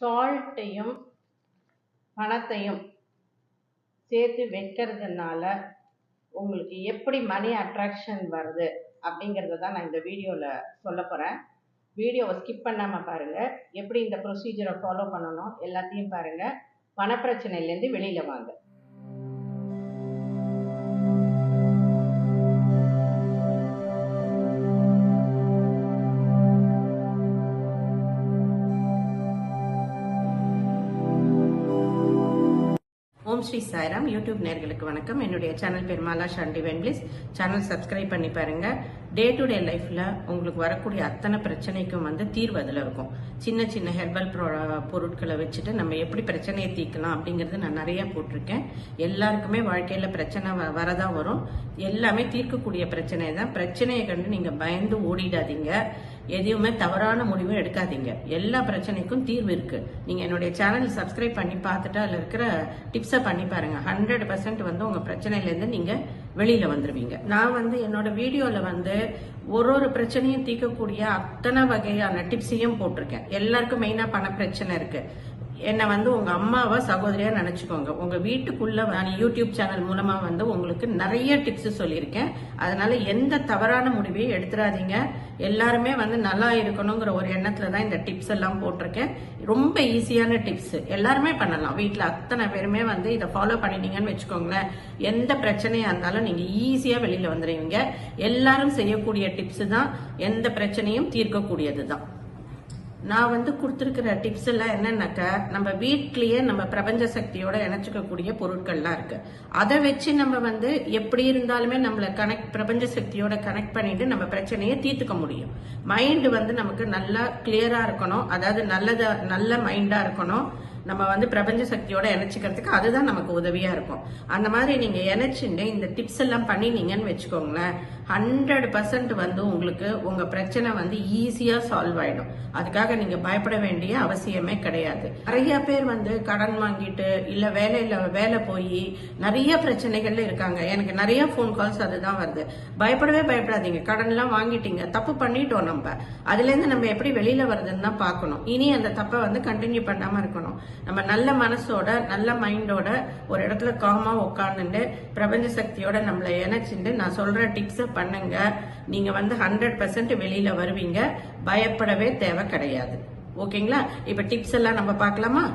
சால்ட்டையும் பணத்தையும் சேர்த்து வைக்கிறதுனால உங்களுக்கு எப்படி மணி அட்ராக்ஷன் வருது அப்படிங்கிறத தான் நான் இந்த வீடியோவில் சொல்ல போகிறேன் வீடியோவை ஸ்கிப் பண்ணாமல் பாருங்கள் எப்படி இந்த ப்ரொசீஜரை ஃபாலோ பண்ணணும் எல்லாத்தையும் பாருங்கள் பணப்பிரச்சனையிலேருந்து வெளியில் வாங்க. ஓம் ஸ்ரீ சாய்ராம். யூடியூப் நேர்களுக்கு வணக்கம். என்னுடைய சேனல் பேர் மாலா ஷாண்டி வென்பிளிஸ் சேனல் சப்ஸ்கிரைப் பண்ணி பாருங்க. டே டு டே லைஃப்ல உங்களுக்கு வரக்கூடிய அத்தனை பிரச்சனைக்கும் வந்து தீர்வு அதில் இருக்கும். சின்ன சின்ன ஹெர்பல் பொருட்களை வச்சுட்டு நம்ம எப்படி பிரச்சனையை தீர்க்கலாம் அப்படிங்கிறது நான் நிறைய போட்டிருக்கேன். எல்லாருக்குமே வாழ்க்கையில பிரச்சனை வ- வரதா வரும். எல்லாமே தீர்க்கக்கூடிய பிரச்சனை தான். பிரச்சனையை கண்டு நீங்க பயந்து ஓடிடாதீங்க. எதையுமே தவறான முடிவும் எடுக்காதீங்க. எல்லா பிரச்சனைக்கும் தீர்வு இருக்கு. நீங்க என்னுடைய சேனல் சப்ஸ்கிரைப் பண்ணி பார்த்துட்டு அதுல இருக்கிற டிப்ஸை பண்ணி பாருங்க. ஹண்ட்ரட் பர்சன்ட் வந்து உங்க பிரச்சனையிலேருந்து நீங்க வெளியில வந்துருவீங்க. நான் வந்து என்னோட வீடியோல வந்து ஒரு ஒரு பிரச்சனையும் தீர்க்கக்கூடிய அத்தனை வகையான டிப்ஸையும் போட்டிருக்கேன். எல்லாருக்கும் மெயினா பண பிரச்சனை இருக்கு. என்னை வந்து உங்க அம்மாவா சகோதரியா நினைச்சுக்கோங்க. உங்க வீட்டுக்குள்ள நான் யூடியூப் சேனல் மூலமா வந்து உங்களுக்கு நிறைய டிப்ஸ் சொல்லியிருக்கேன். அதனால எந்த தவறான முடிவையும் எடுத்துடாதீங்க எல்லாருமே வந்து நல்லா இருக்கணுங்கிற ஒரு எண்ணத்துல தான் இந்த டிப்ஸ் எல்லாம் போட்டிருக்கேன். ரொம்ப ஈஸியான டிப்ஸ் எல்லாருமே பண்ணலாம். வீட்டில் அத்தனை பேருமே வந்து இதை ஃபாலோ பண்ணிட்டீங்கன்னு வச்சுக்கோங்களேன். எந்த பிரச்சனையா இருந்தாலும் நீங்க ஈஸியா வெளியில வந்துடுவீங்க எல்லாரும் செய்யக்கூடிய டிப்ஸ் தான் எந்த பிரச்சனையும் தீர்க்கக்கூடியது தான். நான் வந்து கொடுத்துருக்கிற டிப்ஸ் எல்லாம் என்னன்னாக்கா நம்ம வீட்லயே நம்ம பிரபஞ்ச சக்தியோட இணைச்சிக்கக்கூடிய பொருட்கள்லாம் இருக்கு. அதை வச்சு நம்ம வந்து எப்படி இருந்தாலுமே நம்மளை கனெக்ட் பிரபஞ்ச சக்தியோட கனெக்ட் பண்ணிட்டு நம்ம பிரச்சனையை தீர்த்துக்க முடியும். மைண்டு வந்து நமக்கு நல்லா கிளியரா இருக்கணும். அதாவது நல்லதா நல்ல மைண்டா இருக்கணும். நம்ம வந்து பிரபஞ்ச சக்தியோட இணைச்சிக்கிறதுக்கு அதுதான் நமக்கு உதவியா இருக்கும். அந்த மாதிரி நீங்க இணைச்சுட்டு இந்த டிப்ஸ் எல்லாம் பண்ணினீங்கன்னு வச்சுக்கோங்களேன். ஹண்ட்ரட் பர்சன்ட் வந்து உங்களுக்கு உங்க பிரச்சனை வந்து ஈஸியா சால்வ் ஆயிடும். அதுக்காக நீங்க பயப்பட வேண்டிய அவசியமே கிடையாது. நிறைய பேர் வந்து கடன் வாங்கிட்டு இல்ல வேலையில வேலை போய் நிறைய பிரச்சனைகள்ல இருக்காங்க. எனக்கு நிறைய ஃபோன் கால்ஸ் அதுதான் வருது. பயப்படவே பயப்படாதீங்க. கடன் எல்லாம் வாங்கிட்டீங்க. தப்பு பண்ணிட்டோம் நம்ம. அதுல இருந்து நம்ம எப்படி வெளியில வருதுன்னு தான் பார்க்கணும். இனி அந்த தப்பை வந்து கண்டினியூ பண்ணாம இருக்கணும். நம்ம நல்ல மனசோட நல்ல மைண்டோட ஒரு இடத்துல காமா உட்காந்துட்டு பிரபஞ்ச சக்தியோட நம்மளை இணைச்சிட்டு நான் சொல்ற டிப்ஸை பண்ணுங்க. நீங்க வந்து ஹண்ட்ரட் பர்சன்ட் வெளியில வருவீங்க. பயப்படவே தேவை கிடையாது. ஓகேங்களா? இப்ப டிப்ஸ் எல்லாம் நம்ம பார்க்கலாமா?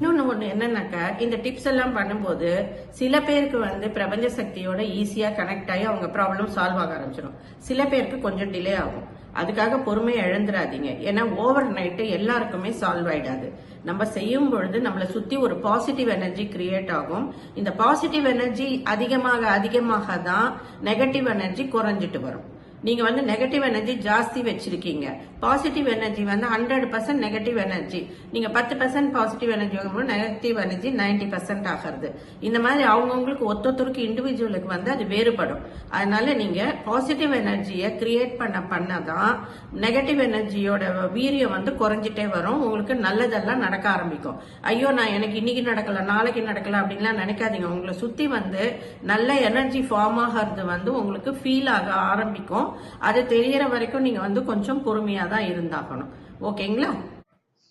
இன்னொன்னு ஒண்ணு என்னன்னாக்கா இந்த டிப்ஸ் எல்லாம் பண்ணும்போது சில பேருக்கு வந்து பிரபஞ்ச சக்தியோட ஈஸியா கனெக்ட் ஆகி அவங்க ப்ராப்ளம் சால்வ் ஆக ஆரம்பிச்சிடும். சில பேருக்கு கொஞ்சம் டிலே ஆகும். அதுக்காக பொறுமையை இழந்துடாதீங்க ஏன்னா ஓவர் நைட்டு எல்லாருக்குமே சால்வ் ஆயிடாது. நம்ம செய்யும் பொழுது நம்மளை சுத்தி ஒரு பாசிட்டிவ் எனர்ஜி கிரியேட் ஆகும். இந்த பாசிட்டிவ் எனர்ஜி அதிகமாக அதிகமாக தான் நெகட்டிவ் எனர்ஜி குறைஞ்சிட்டு வரும். நீங்க வந்து நெகட்டிவ் எனர்ஜி ஜாஸ்தி வச்சிருக்கீங்க. பாசிட்டிவ் எனர்ஜி வந்து ஹண்ட்ரட் பர்சன்ட் நெகட்டிவ் எனர்ஜி நீங்க பத்து பர்சன்ட் பாசிட்டிவ் எனர்ஜி வைக்கும்போது நெகட்டிவ் எனர்ஜி நைன்டி பர்சன்ட் ஆகிறது. இந்த மாதிரி அவங்கவுங்களுக்கு ஒத்தொத்தருக்கு இண்டிவிஜுவலுக்கு வந்து அது வேறுபடும். அதனால நீங்க பாசிட்டிவ் எனர்ஜியை கிரியேட் பண்ண பண்ணதான் நெகட்டிவ் எனர்ஜியோட வீரியம் வந்து குறைஞ்சிட்டே வரும். உங்களுக்கு நல்லதெல்லாம் நடக்க ஆரம்பிக்கும். ஐயோ நான் எனக்கு இன்னைக்கு நடக்கல நாளைக்கு நடக்கல அப்படின்லாம் நினைக்காதீங்க. உங்களை சுத்தி வந்து நல்ல எனர்ஜி ஃபார்ம் ஆகிறது வந்து உங்களுக்கு ஃபீல் ஆக ஆரம்பிக்கும். அது தெரியற வரைக்கும் நீங்க வந்து கொஞ்சம் பொறுமையா தான் இருந்தாகணும். ஓகேங்களா?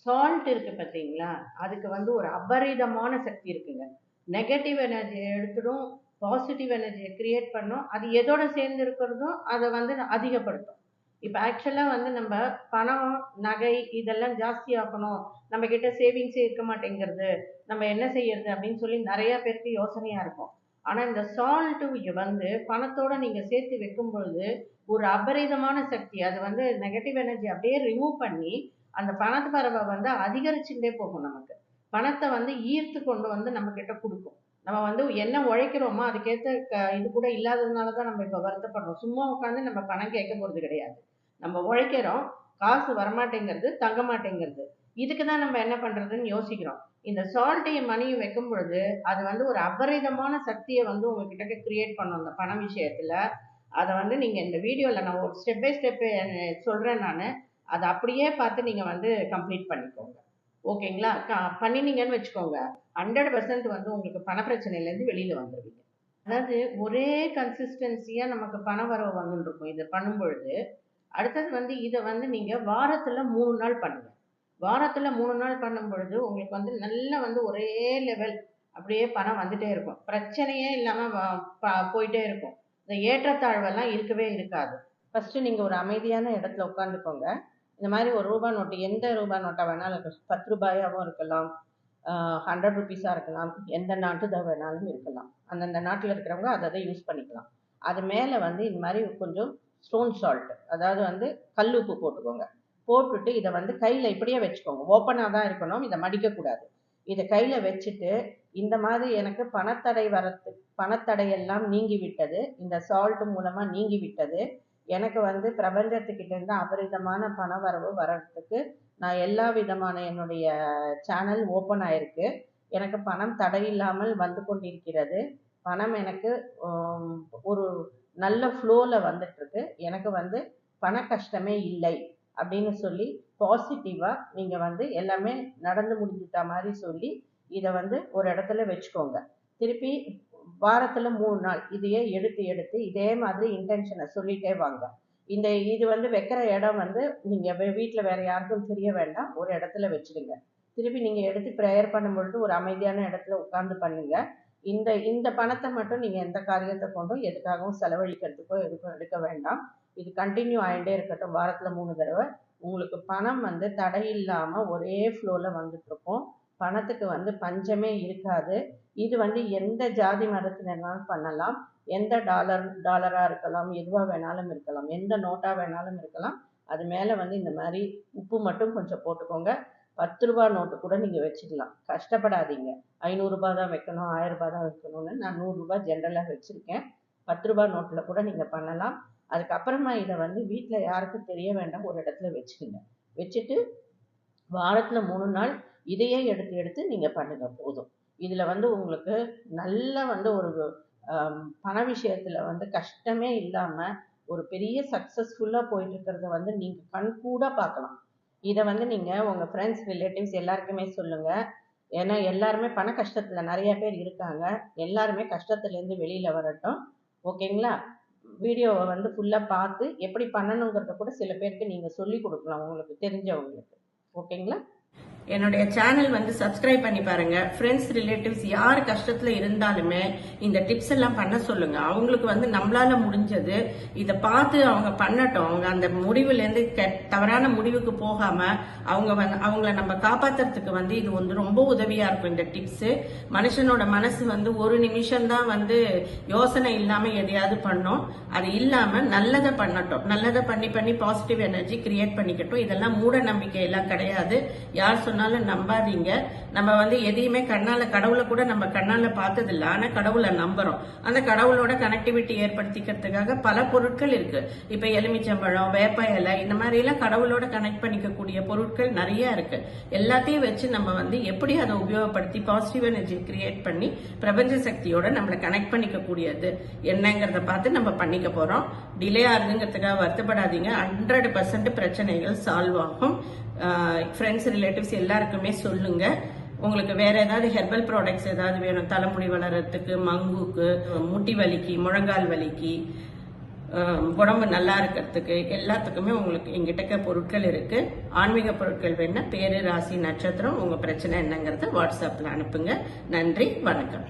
சால்ட் இருக்கு பார்த்தீங்களா அதுக்கு வந்து ஒரு அபரிதமான சக்தி இருக்குங்க. நெகட்டிவ் எனர்ஜியை எடுத்துடும் பாசிட்டிவ் எனர்ஜியை கிரியேட் பண்ணும். அது எதோட சேர்ந்து இருக்கிறதும் அதை வந்து அதிகப்படுத்தும். இப்போ ஆக்சுவலாக வந்து நம்ம பணம் நகை இதெல்லாம் ஜாஸ்தி ஆகணும் நம்ம கிட்ட சேவிங்ஸே இருக்க மாட்டேங்கிறது. நம்ம என்ன செய்யறது அப்படின்னு சொல்லி நிறைய பேருக்கு யோசனையா இருக்கும். ஆனால் இந்த சால்ட்டு வந்து பணத்தோட நீங்கள் சேர்த்து வைக்கும் பொழுது ஒரு அபரிதமான சக்தி அது வந்து நெகட்டிவ் எனர்ஜி அப்படியே ரிமூவ் பண்ணி அந்த பணத்து பறவை வந்து அதிகரிச்சுட்டே போகும் நமக்கு. பணத்தை வந்து ஈர்த்து கொண்டு வந்து நம்ம கிட்ட கொடுக்கும். நம்ம வந்து என்ன உழைக்கிறோமோ அதுக்கேற்ற க- இது கூட இல்லாததுனால தான் நம்ம இப்போ வருத்தப்படுறோம். சும்மா உட்காந்து நம்ம பணம் கேட்க போகிறது கிடையாது. நம்ம உழைக்கிறோம் காசு வரமாட்டேங்கிறது தங்க மாட்டேங்கிறது. இதுக்கு தான் நம்ம என்ன பண்ணுறதுன்னு யோசிக்கிறோம். இந்த சால்ட்டையும் மணியும் வைக்கும் பொழுது அது வந்து ஒரு அபரிதமான சக்தியை வந்து உங்ககிட்ட கிரியேட் பண்ணும் அந்த பண விஷயத்தில். அதை வந்து நீங்கள் இந்த வீடியோவில் நான் ஒரு ஸ்டெப் பை ஸ்டெப் சொல்கிறேன் நான். அதை அப்படியே பார்த்து நீங்கள் வந்து கம்ப்ளீட் பண்ணிக்கோங்க. ஓகேங்களா? கா பண்ணினீங்கன்னு வச்சுக்கோங்க. ஹண்ட்ரட் பர்சன்ட் வந்து உங்களுக்கு பண பிரச்சனையிலேருந்து வெளியில் வந்துடுவீங்க அதாவது ஒரே கன்சிஸ்டன்சியாக நமக்கு பண வரவு வந்துட்டு இருக்கும். இதை பண்ணும் பொழுது அடுத்தது வந்து இதை வந்து நீங்கள் வாரத்தில் மூணு நாள் பண்ணுங்கள் வாரத்தில் மூணு நாள் பண்ணும் பொழுது உங்களுக்கு வந்து நல்லா வந்து ஒரே லெவல் அப்படியே பணம் வந்துட்டே இருக்கும். பிரச்சனையே இல்லாமல் போயிட்டே இருக்கும். இந்த ஏற்றத்தாழ்வெல்லாம் இருக்கவே இருக்காது. ஃபஸ்ட்டு நீங்கள் ஒரு அமைதியான இடத்துல உட்காந்துக்கோங்க இந்த மாதிரி ஒரு ரூபாய் நோட்டு எந்த ரூபாய் நோட்டாக வேணாலும் இருக்கும் பத்து ரூபாயாகவும் இருக்கலாம். ஹண்ட்ரட் ருபீஸாக இருக்கலாம். எந்த நாட்டு தான் வேணாலும் இருக்கலாம். அந்தந்த நாட்டில் இருக்கிறவங்க அதை அதை யூஸ் பண்ணிக்கலாம். அது மேலே வந்து இந்த மாதிரி கொஞ்சம் ஸ்டோன் சால்ட் அதாவது வந்து கல் உப்பு போட்டுக்கோங்க. போட்டுட்டு இதை வந்து கையில் இப்படியே வச்சுக்கோங்க. ஓப்பனாக தான் இருக்கணும். இதை மடிக்கக்கூடாது. இதை கையில் வச்சுட்டு இந்த மாதிரி எனக்கு பணத்தடை வரத்து பணத்தடையெல்லாம் நீங்கி விட்டது இந்த சால்ட் மூலமாக நீங்கி விட்டது எனக்கு வந்து பிரபஞ்சத்துக்கிட்டேருந்து அபரிதமான பண வரவு வர்றதுக்கு நான் எல்லா விதமான என்னுடைய சேனல் ஓப்பன் ஆயிருக்கு. எனக்கு பணம் தடையில்லாமல் வந்து கொண்டிருக்கிறது. பணம் எனக்கு ஒரு நல்ல ஃப்ளோவில் வந்துட்டுருக்கு. எனக்கு வந்து பண கஷ்டமே இல்லை. அப்படின்னு சொல்லி பாசிட்டிவாக நீங்கள் வந்து எல்லாமே நடந்து முடிஞ்சிட்ட மாதிரி சொல்லி இதை வந்து ஒரு இடத்துல வச்சுக்கோங்க. திருப்பி வாரத்தில் மூணு நாள் இதையே எடுத்து எடுத்து இதே மாதிரி இன்டென்ஷனை சொல்லிட்டே வாங்க. இந்த இது வந்து வைக்கிற இடம் வந்து நீங்கள் வீட்டில் வேற யாருக்கும் தெரிய வேண்டாம். ஒரு இடத்துல வச்சிடுங்க. திருப்பி நீங்கள் எடுத்து ப்ரேயர் பண்ணும்பொழுது ஒரு அமைதியான இடத்துல உட்காந்து பண்ணுங்க. இந்த இந்த பணத்தை மட்டும் நீங்கள் எந்த காரியத்தை கொண்டும் எதுக்காகவும் செலவழிக்கிறதுக்கோ எதுக்கும் எடுக்க வேண்டாம். இது கண்டினியூ ஆகிட்டே இருக்கட்டும். வாரத்தில் மூணு தடவை. உங்களுக்கு பணம் வந்து தடை இல்லாமல் ஒரே ஃப்ளோவில் வந்துட்டுருக்கும். பணத்துக்கு வந்து பஞ்சமே இருக்காது. இது வந்து எந்த ஜாதி மதத்தினாலும் பண்ணலாம். எந்த டாலர் டாலராக இருக்கலாம் எதுவாக வேணாலும் இருக்கலாம் எந்த நோட்டாக வேணாலும் இருக்கலாம். அது மேலே வந்து இந்த மாதிரி உப்பு மட்டும் கொஞ்சம் போட்டுக்கோங்க. பத்து ரூபா நோட்டு கூட நீங்கள் வச்சுக்கலாம். கஷ்டப்படாதீங்க. ஐநூறுரூபா தான் வைக்கணும் ஆயிரம் ரூபாய் தான் வைக்கணும்னு நான் நூறுரூபா ஜென்ரலாக வச்சுருக்கேன். பத்து ரூபா நோட்டில் கூட நீங்கள் பண்ணலாம். அதுக்கப்புறமா இதை வந்து வீட்டில் யாருக்கும் தெரிய வேண்டாம். ஒரு இடத்துல வச்சுக்கோங்க. வச்சுட்டு வாரத்தில் மூணு நாள் இதையே எடுத்து எடுத்து நீங்கள் பண்ணுங்க. போதும். இதில் வந்து உங்களுக்கு நல்ல வந்து ஒரு பண விஷயத்தில் வந்து கஷ்டமே இல்லாமல் ஒரு பெரிய சக்ஸஸ்ஃபுல்லாக போயிட்டு இருக்கிறத வந்து நீங்கள் கண்கூட பார்க்கலாம். இதை வந்து நீங்கள் உங்கள் ஃப்ரெண்ட்ஸ் ரிலேட்டிவ்ஸ் எல்லாருக்குமே சொல்லுங்கள் ஏன்னா எல்லாருமே பண கஷ்டத்தில் நிறைய பேர் இருக்காங்க. எல்லாருமே கஷ்டத்துலேருந்து வெளியில் வரட்டும். ஓகேங்களா? வீடியோவை வந்து ஃபுல்லாக பார்த்து எப்படி பண்ணணுங்கிறத கூட சில பேருக்கு நீங்கள் சொல்லி கொடுக்கலாம் உங்களுக்கு தெரிஞ்சவங்களுக்கு. ஓகேங்களா? என்னுடைய சேனல் வந்து சப்ஸ்கிரைப் பண்ணி பாருங்க. ஃப்ரெண்ட்ஸ் ரிலேட்டிவ்ஸ் யார் கஷ்டத்துல இருந்தாலுமே இந்த டிப்ஸ் எல்லாம் பண்ண சொல்லுங்க. அவங்களுக்கு வந்து நம்மளால முடிஞ்சது. இதை பார்த்து அவங்க பண்ணட்டும். அவங்க அந்த முடிவுல இருந்து தவறான முடிவுக்கு போகாம அவங்க வந்து அவங்கள நம்ம காப்பாத்துறதுக்கு வந்து இது வந்து ரொம்ப உதவியா இருக்கும் இந்த டிப்ஸ் மனுஷனோட மனசு வந்து ஒரு நிமிஷம் தான் வந்து யோசனை இல்லாம எதையாவது பண்ணும். அது இல்லாம நல்லதை பண்ணட்டும். நல்லதை பண்ணி பண்ணி பாசிட்டிவ் எனர்ஜி கிரியேட் பண்ணிக்கட்டும். இதெல்லாம் மூட நம்பிக்கை எல்லாம் கிடையாது. யார் சொன்னாலும் நம்பாதீங்க. நம்ம வந்து எதையுமே கண்ணால கடவுளை கூட நம்ம கண்ணால பார்த்தது இல்லை ஆனா கடவுளை நம்புறோம். அந்த கடவுளோட கனெக்டிவிட்டி ஏற்படுத்திக்கிறதுக்காக பல பொருட்கள் இருக்கு. இப்ப எலுமிச்சம்பழம் வேப்ப இலை இந்த மாதிரி எல்லாம் கடவுளோட கனெக்ட் பண்ணிக்கக்கூடிய பொருட்கள் நிறைய இருக்கு. எல்லாத்தையும் வச்சு நம்ம வந்து எப்படி அதை உபயோகப்படுத்தி பாசிட்டிவ் எனர்ஜி கிரியேட் பண்ணி பிரபஞ்ச சக்தியோட நம்மளை கனெக்ட் பண்ணிக்க கூடியது என்னங்கிறத பார்த்து நம்ம பண்ணிக்க போறோம். டிலே ஆகுதுங்கிறதுக்காக வருத்தப்படாதீங்க. ஹண்ட்ரட் பர்சன்ட் பிரச்சனைகள் சால்வ் ஆகும். ஃப்ரெண்ட்ஸ் ரிலேட்டிவ்ஸ் எல்லாருக்குமே சொல்லுங்க. உங்களுக்கு வேற ஏதாவது ஹெர்பல் ப்ராடக்ட்ஸ் ஏதாவது வேணும்? தலைமுடி வளர்றதுக்கு மங்குக்கு முட்டி வலிக்கு முழங்கால் வலிக்கு உடம்பு நல்லா இருக்கிறதுக்கு எல்லாத்துக்குமே உங்களுக்கு எங்கிட்ட பொருட்கள் இருக்கு. ஆன்மீக பொருட்கள் வேணா பேரு ராசி நட்சத்திரம் உங்க பிரச்சனை என்னங்கிறத வாட்ஸ்அப்ல அனுப்புங்க. நன்றி வணக்கம்.